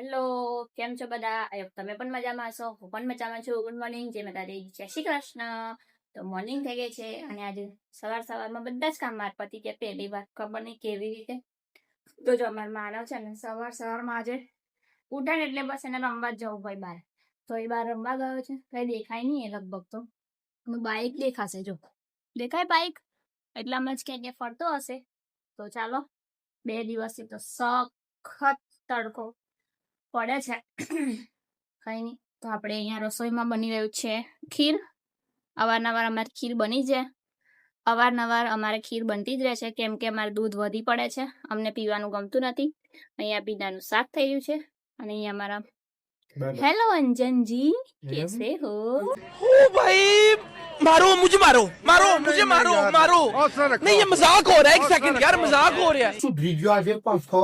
Hello, કેમ છો બધા? તમે પણ મજામાં હશો? હું પણ મજામાં છું. ગુડ મોર્નિંગ જય માતાજી. જય શ્રી કૃષ્ણ. તો મોર્નિંગ થઈ ગઈ છે અને આજે સવાર સવારમાં બધા જ કામ માર પતી ગયા પહેલી વાર ખબર નહીં કેવી રીતે? તો જો અમારે માનવ છે ને, સવાર સવારમાં આજે ઉઠાને એટલે બસ એને રમવા જ જવું ભાઈ બહાર. તો એ બહાર રમવા ગયો છે. કઈ દેખાય નહીં એ લગભગ તો. બાઈક દેખાશે જો. દેખાય બાઈક? એટલામાં જ ક્યાંક ફરતો હશે. તો ચાલો, બે દિવસથી તો સખત તડકો. પડે છે કઈ નહીં તો આપણે અહીંયા રસોઈમાં બની રહ્યું છે ખીર અવારનવાર અમારે ખીર બની છે અવારનવાર અમારે ખીર બનતી જ રહે છે કેમ કે અમારે દૂધ વધી પડે છે અમને પીવાનું ગમતું નથી અહીંયા પીનાનું શાક થઈ રહ્યું છે અને અહીંયા અમારા હેલો અંજનજી કેસે હો ओ भाई मारो मुझे मारो मारो मुझे मारो मारो नहीं ये मजाक हो रहा है एक सेकंड यार मजाक हो रहा है બીજો આજે પંખો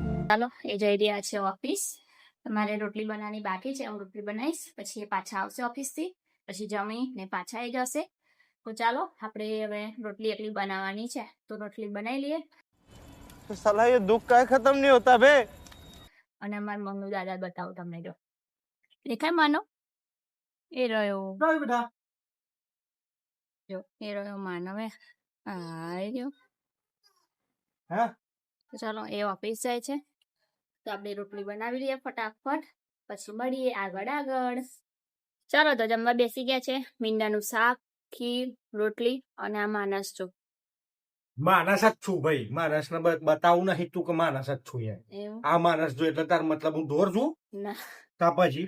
ચાલો એ જઈ રહ્યા છે ઓફિસ. મારે રોટલી બનાવવાની બાકી છે હું રોટલી બનાવીશ પછી એ પાછા આવશે ઓફિસથી પછી જમી ને પાછા એ જશે. તો ચાલો આપણે હવે રોટલી એટલી બનાવવાની છે તો રોટલી બનાવી લઈએ. સલાહ એ દુઃખ કાય ખતમ નહીં હોતા બે અને મારા મમ્મી દાદા બતાવું તમને જો. દેખાય માનો? એ રહ્યો. જો એ રહ્યો માનવે આ રહ્યો હા? ચાલો એ ઓફિસ જાય છે. તો આપણે રોટલી બનાવી લઈએ ફટાફટ. પછી મળીએ આગળ આગળ. ચાલો તો જમવા બેસી ગયા છે. મીંડાનું શાક ખીર રોટલી અને આ માનસ ચોખ્ખું માનસ જ છું ભાઈ. માણસ ને બતાવું નહીં તું કે માનસ જ છું યાર. આ માણસ જો એટલે તાર મતલબ હું દોર છું? તા પછી?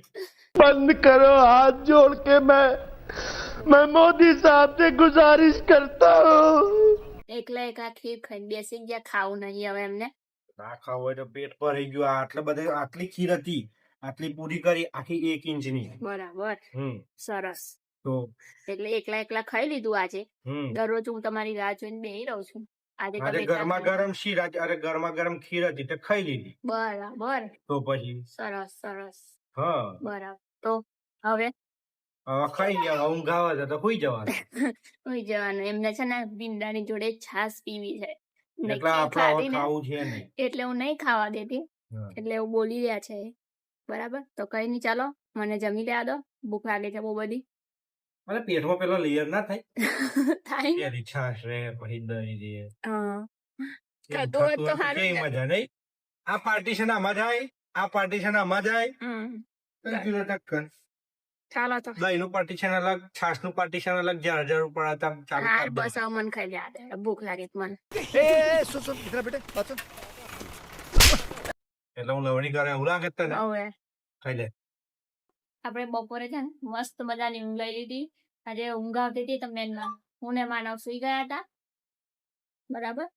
બંધ કરો હાથ જોડ કે મેં મેં મોદી સાહેબ સે ગુજારિશ કરતા. હું એકલા એકલા ખીર ખાઈ બેસી ગયા ખાવું નહીં હવે એમને. ના ખાવ હોય તો પેટ ભરાઈ ગયું. આટલે બધે આટલી ખીર હતી આટલી પૂરી કરી આખી એક ઇંચની. બરાબર. સરસ. તો એટલે એકલા એકલા ખાઈ લીધું આજે. દરરોજ હું તમારી રાહ જોઈને બેહી રહું છું. આજે ગરમા ગરમ શીર અરે ગરમા ગરમ ખીર હતી તે ખાઈ લીધી. બરાબર. તો પછી? સરસ સરસ. હા. બરાબર. તો હવે? ખાઈ ગયા ઊંઘ આવે છે તો સુઈ જવાનું. સુઈ જવાનું. એમને છે ને ભીંડાની જોડે છાશ પીવી છે. એટલે ખીર આપણે હવે ખાધી ને, ખાવું છે નહીં. એટલે હું નહીં ખાવા દેતી. એટલે એવું બોલી રહ્યા છે બરાબર? તો કઈ નહીં ચાલો. મને જમી લેવા દો. ભૂખ લાગે છે બહુ બધી. મને પેટમાં પેલો લેયર ના થાય? થાય છાશ રે પછી દહીં દે થતું હોય તો સારું મજા નહીં? આ પાર્ટીશન આમાં જાય આ પાર્ટીશન આમાં જાય. ટક્કર ચાલો તો. દહીંનું પાર્ટીશન અલગ છાશનું પાર્ટીશન અલગ જ્યાં હજાર ઉપર આતા ચાલુ હા કરી બસ મને ખાઈ દે ભૂખ લાગે બેટા પાછો. એટલે હું લવણી કરે હું લાગે તને? હવે. ખાઈ લે. આપણે બપોરે છે ને મસ્ત મજાની ઊંઘ લઈ લીધી. આજે ઊંઘ આવતી હતી તમને હું ને માનવ સુઈ ગયા હતા. બરાબર?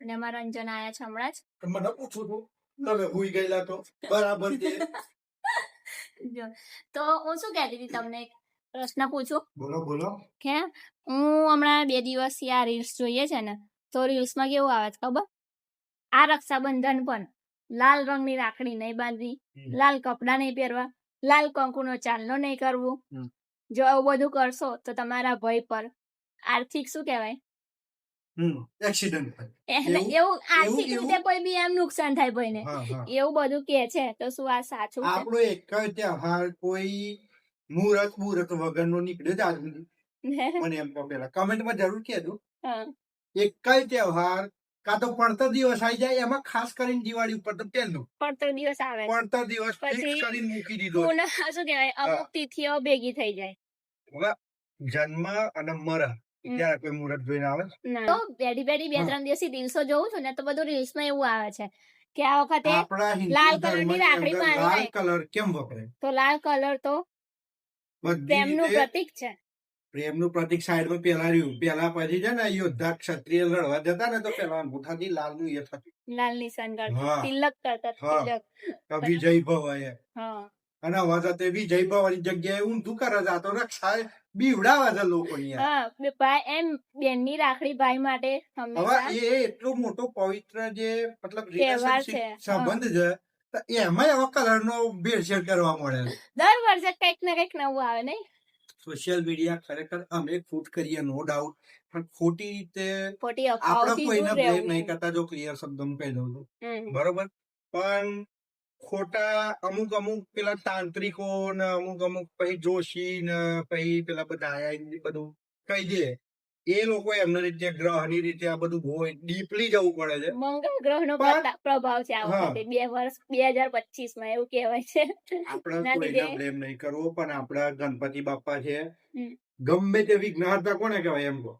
અને અમારા અંજન આયા છે હમણાં જ. મને પૂછું તું તમે હુઈ ગયેલા તો. બરાબર છે. જો, તો હું શું કહેતી હતી તમને પ્રશ્ન પૂછું? બોલો બોલો. કે હું હમણાં બે દિવસ આ રીલ્સ જોઈએ છે ને તો રીલ્સમાં કેવું આવે છે ખબર? આ રક્ષાબંધન પણ લાલ રંગની રાખડી નહીં બાંધવી લાલ કપડાં નહીં પહેરવા લાલ કંકુનો ચાલનો નહીં કરવું. જો આવું બધું કરશો તો તમારા ભય પર આર્થિક શું કહેવાય? એક્સિડન્ટ એને એવું- એવું આર્થિક રીતે કોઈ બી એમ નુકસાન થાય ભાઈને. હા હા. એવું બધું કે છે તો શું આ સાચું આપણો એક જ તહેવાર કોઈ મુહૂર્ત મુહૂર્ત વગરનો નીકળ્યો જ આજ મને એમ કહો પેલા. કમેન્ટમાં જરૂર કહેજો. એક જ તહેવાર કાં તો પડતર દિવસ આવી જાય એમાં ખાસ કરીને દિવાળી ઉપર તો પહેલું પડતો દિવસ આવે. પડતર દિવસ ફિક્સ કરીને મૂકી દીધો શું કહેવાય અમુક તિથિઓ ભેગી થઈ જાય. જન્મ અને મરણ ત્યારે કોઈ મુહૂર્ત જોઈને આવે? તો બેડી બેડી બે. ત્રણ દિવસથી દિવસો જોઉં છું ને તો બધું રીલ્સમાં એવું આવે છે કે આ વખતે લાલ કલરની રાખડી અંદર લાલ કલર કેમ વપરાય? તો લાલ કલર તો પ્રેમનું પ્રતીક છે. પ્રેમનું પ્રતિક સાઈડમાં પેલા રહ્યું. પેલા પછી છે ને યોદ્ધા ક્ષત્રિય લડવા જતા ને તો પેલા અંગૂઠાથી લાલનું એ થતું. લાલ નિશાન તિલક કરતા તિલક. વિજય ભવ અને હવે તો વિજય ભવાની જગ્યાએ ઊંધું કરે જાતો આ તો રક્ષા બીવડાવે છે લોકો અહીંયા ભાઈ એમ બેનની રાખડી ભાઈ માટે હવે એ એટલો મોટો પવિત્ર જે મતલબ. સંબંધ છે એમાં એવા કલર નો ભેળસેળ કરવા મળે દર વર્ષે કંઈક ને કંઈક નવું આવે નહીં? સોશિયલ મીડિયા ખરેખર અમે ફૂટ કરીએ નો ડાઉટ પણ ખોટી રીતે આપણે કોઈને બ્લેમ નહીં કરતા જો ક્લિયર શબ્દમાં કહી દઉં બરોબર? પણ ખોટા અમુક અમુક પેલા તાંત્રિકો ને અમુક અમુક પછી જોશી ને પછી પેલા બધા આયા બધું કહી દે. એ લોકો એમની રીતે ગ્રહની રીતે આ બધું બહુ ડીપલી જવું પડે છે. મંગળ ગ્રહ નો પ્રભાવ છે આ વખતે બે વર્ષ બે હજાર પચીસમાં એવું કહેવાય છે. આપણે ના કોઈને બ્લેમ નહીં કરવો પણ આપણા ગણપતિ બાપા છે. ગમે તે વિઘ્નહર્તા કોને કહેવાય એમ કહો.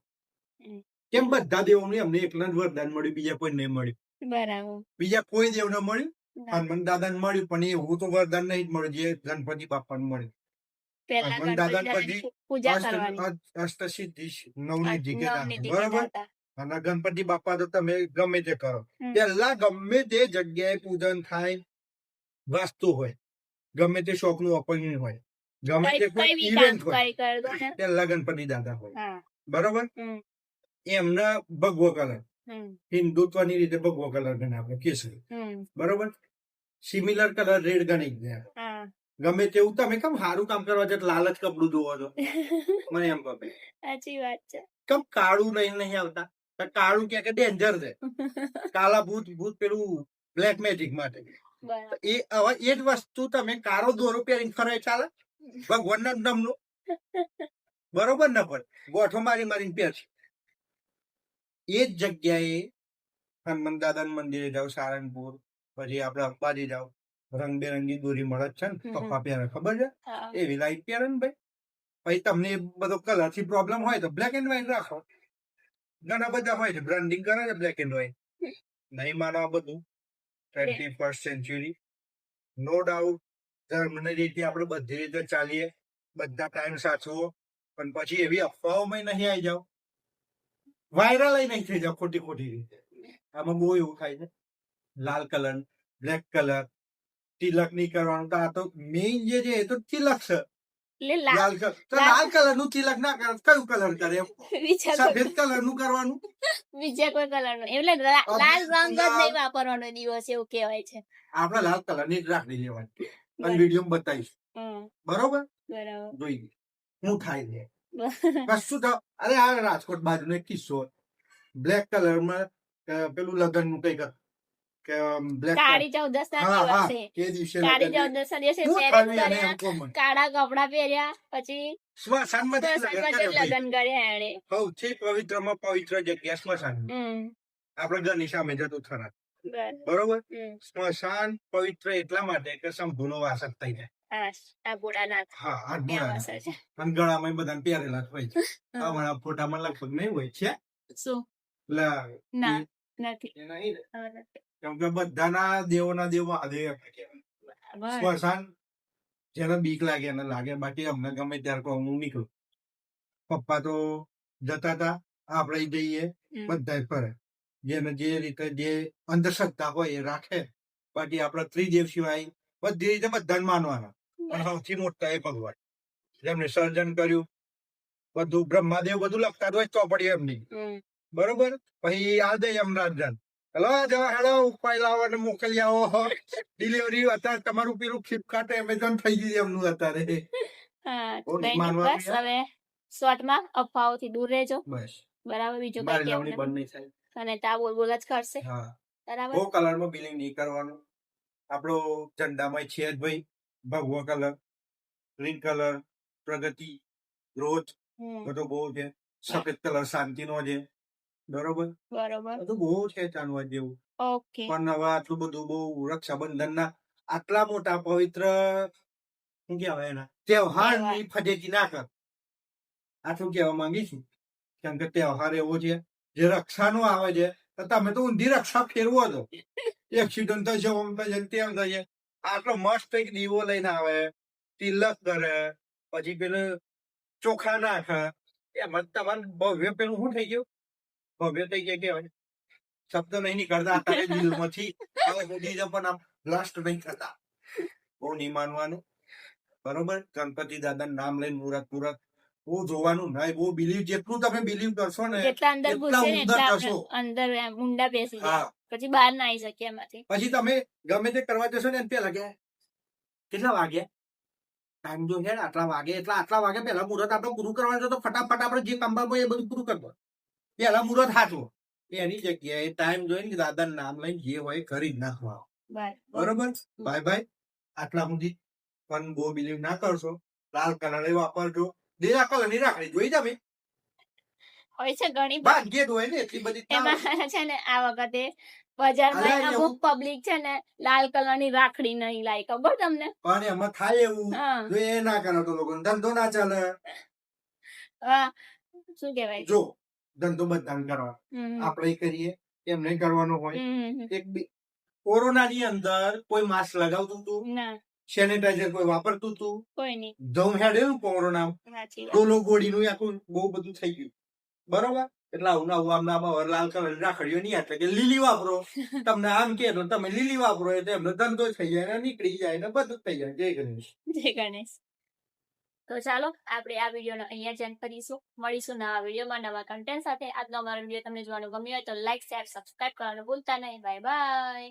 કેમ બધા દેવો ને એમને એકલા જ વરદાન મળ્યું બીજા કોઈ નહીં મળ્યું. બરાબર. બીજા કોઈ દેવ ન મળ્યું? ના. દાદા ને મળ્યું પણ એવું તો વરદાન નહીં જ મળ્યું જે ગણપતિ બાપાને મળ્યું. હનુમાન દાદા ગણપતિ પછી અષ્ટ- કરવાની. નવનિધિ બરાબર? અને ગણપતિ બાપા તો તમે ગમે તે કરો. પેલા ગમે તે જગ્યાએ પૂજન થાય વાસ્તુ હોય ગમે તે શોખનું ઓપનિંગ હોય ગમે તે કોઈ ઇવેન્ટ હોય ને. પેલા ગણપતિ દાદા હોય બરોબર? એમના ભગવો કલર હિન્દુત્વની રીતે ભગવો કલર ગણાવે કેસરી. બરોબર? સિમિલર કલર રેડ ગણી ગયા. ગમે તેવું તમે કેમ સારું કામ કરવા છે લાલચ કપડું જોવો છો? મને એમ કહે સાચી વાત છે. કેમ કાળું નહીં નહીં આવતા? કાળું કે કે ડેન્જર છે. કાલા ભૂત ભૂત પેલું બ્લેક મેજિક માટે. એ હવે એ જ વસ્તુ તમે કાળો દોરો પહેરીને ફરે ચાલે? ભગવાનના નામનું? બરોબર ના પણ? ગોઠો મારી મારીને પહેરશે. એ જ જગ્યાએ હનુમાન દાદાનું મંદિરે જાઓ સારંગપુર. પછી આપણે અંબાજી જાઓ રંગબેરંગી દોરી મળે છે ને હમ. પહેરે ખબર છે? એવી લાઈટ પહેરે ને ભાઈ. પછી તમને બધો કલરથી પ્રોબ્લેમ હોય તો બ્લેક એન્ડ વ્હાઈટ રાખો. ઘણા બધા હોય છે બ્રાન્ડિંગ કરે છે બ્લેક એન્ડ વ્હાઈટ નહીં માનો આ બધું. Twenty first century no doubt ધર્મની રીતે આપણે બધી રીતે ચાલીએ બધા ટાઈમ સાચવો. પણ પછી એવી અફવાઓમાં નહીં આવી જાવ વાયરલ નહીં થઈ જાવ ખોટી ખોટી રીતે આમાં બહુ એવું થાય છે. લાલ કલર બ્લેક કલર તિલક નહીં કરવાનું. તો આ તો મેઇન જે છે એ તો તિલક છે. લાલ કલર. લાલ- કલરનું તિલક ના કરે કયું કલર કરે? સફેદ કલરનું કરવાનું? બીજા કોઈ કલરનું એટલે લાલ રંગ જ નહીં વાપરવાનો દિવસ એવું કહેવાય છે. આપણે લાલ કલરની લેવાની. અને વીડિયો બતાવીશ. બરોબર? જોઈએ જોઈ શું થાય છે. કશું તો અરે આ રાજકોટ બાજુનો એક કિસ્સો. બ્લેક કલરમાં પેલું લગ્નનું કંઈક કે બ્લેક કાળી ચૌદસ ના દિવસે કાળી ચૌદસ દિવસે. કાળા કપડા પહેર્યા પછી સ્મશાનમાં લગ્ન કર્યા સૌથી પવિત્રમાં પવિત્ર જગ્યા સ્મશાન આપણે ઘરની સામે જતું થરા બરોબર? સ્મશાન પવિત્ર એટલા માટે કે સંભૂનો વાસક થઈ જાય. ગળામાં બધા પહેરેલા હોય છે. હમણાં ફોટામાં લગભગ નહીં હોય છે. શું? નથી. કેમ કે બધાના દેવોના દેવ મહાદેવ સ્મશાન જેને બીક લાગે એને લાગે બાકી અમને ગમે ત્યારે કહું હું નીકળું. પપ્પા તો જતા હતા આપણે જઈએ બધા ફરે. જેને જે રીતે જે અંધશ્રદ્ધા હોય એ રાખે. બાકી આપણે ત્રિદેવ સિવાય બધી રીતે બધાને માનવાના. પણ સૌથી મોટા એ ભગવાન. જેમને સર્જન કર્યું બધું બ્રહ્માદેવ બધું લખતા હોય હોય ચોપડી એમની. બરોબર? પછી આ દે યમરાજ જન હેલો જવા હેલો ઉપાય લાવો અને મોકલી આવો ડિલિવરી અત્યારે તમારું પેલું ફ્લિપકાર્ટ એમેઝોન થઈ ગયું એમનું અત્યારે. બસ હવે શોર્ટમાં અફવાઓથી દૂર રહેજો. બસ. બરાબર બીજું કઈ કેવું બંધ નહીં થાય. અને તા બોલ બોલ જ કરશે. બરાબર? બહુ કલરમાં બિલિંગ નહીં કરવાનું. આપણો ઝંડામાં છે જ ભાઈ. ભગવો કલર ગ્રીન કલર પ્રગતિ ગ્રોથ બધો બહુ છે. સફેદ કલર શાંતિનો છે. બરોબર? બરોબર. બહુ છે જાણવા જેવું. ઓકે. પણ હવે આટલું બધું બહુ રક્ષાબંધન ના આટલા મોટા પવિત્ર શું કહેવાય એના? તહેવાર. ની ફજેતી ના કર. આટલું કહેવા માંગીશું કેમ કે તહેવાર એવો છે જે રક્ષાનો આવે છે તો તમે તો ઊંધી રક્ષા ફેરવો છો. એક્સિડન્ટ થશે ઓમ થશે તેમ થશે. આટલો મસ્ત એક દીવો લઈને આવે તિલક કરે પછી પેલું ચોખા નાખે. એમાં તમારે ભવ્ય પેલું શું થઈ ગયું? ભવ્ય થઈ જાય કેવાય શબ્દ નહીં નીકળતા અત્યારે દિલમાંથી હવે પણ આમ બ્લાસ્ટ નહીં કરતા બહુ નહીં માનવાનું. બરોબર? ગણપતિ દાદા નામ લઈને મુરત મુરત બહુ જોવાનું નહીં બહુ બિલીવ જેટલું તમે બિલીવ કરશો ને જેટલા અંદર ઘૂસે ને એટલા અંદર મુંડા બેસી જાય. પછી બહાર ના આવી શકીએ એમાંથી. પછી તમે ગમે તે કરવા જશો ને એમ પેલા કે કેટલા વાગ્યા? ટાઈમ જો છે આટલા વાગે એટલા આટલા વાગે પેલા મુહૂર્ત આપણે પૂરું કરવાનું છે તો ફટાફટ આપણે જે કામ એ બધું પૂરું કરવાનું પેલા મુહૂર્ત હાચવો. એની જગ્યાએ ટાઈમ જોઈને દાદાનું નામ લઈને જે હોય કરી નાખવા બરોબર. ભાઈ ભાઈ આટલા સુધી પણ બહુ બિલીવ ના કરશો. લાલ કલર વાપરજો. દેરા કલરની રાખડી જોઈ તમે હોય છે ઘણી ભાગ્યે જ હોય ને એટલી બધી એમાં છે ને આ વખતે બજારમાં અમુક પબ્લિક છે ને લાલ કલરની રાખડી નહીં લાય. ખબર તમને? પણ એમાં થાય એવું. જો એ ના કરો તો લોકો ધંધો ના ચાલે. શું કેવાય જો. ધંધો બધાને કરવા. આપણે કરીએ એમને કરવાનો હોય. એક કોરોનાની અંદર કોઈ માસ્ક લગાવતું હતું સેનિટાઈઝર કોઈ વાપરતું હતું ધમ હેડે કોરોના. ડોલો ગોળીનું આખું બહુ બધું થઈ ગયું. બરોબર? એટલે આવું આવું આમ આમાં લાલ કલર રાખડીઓ નહીં એટલે કે લીલી વાપરો. તમને આમ કે તમે લીલી વાપરો એટલે એમનો ધંધો થઈ જાય ને નીકળી જાય ને બધું થઈ જાય. જય ગણેશ. જય ગણેશ. તો ચાલો આપણે આ વિડીયોનો અહીંયા જ કરીશું. મળીશું નવા વિડીયોમાં નવા કન્ટેન્ટ સાથે. આજનો અમારો વીડિયો તમને જોવાનું ગમ્યો હોય તો લાઈક શેર સબસ્ક્રાઈબ કરવાનું ભૂલતા નહીં. Bye bye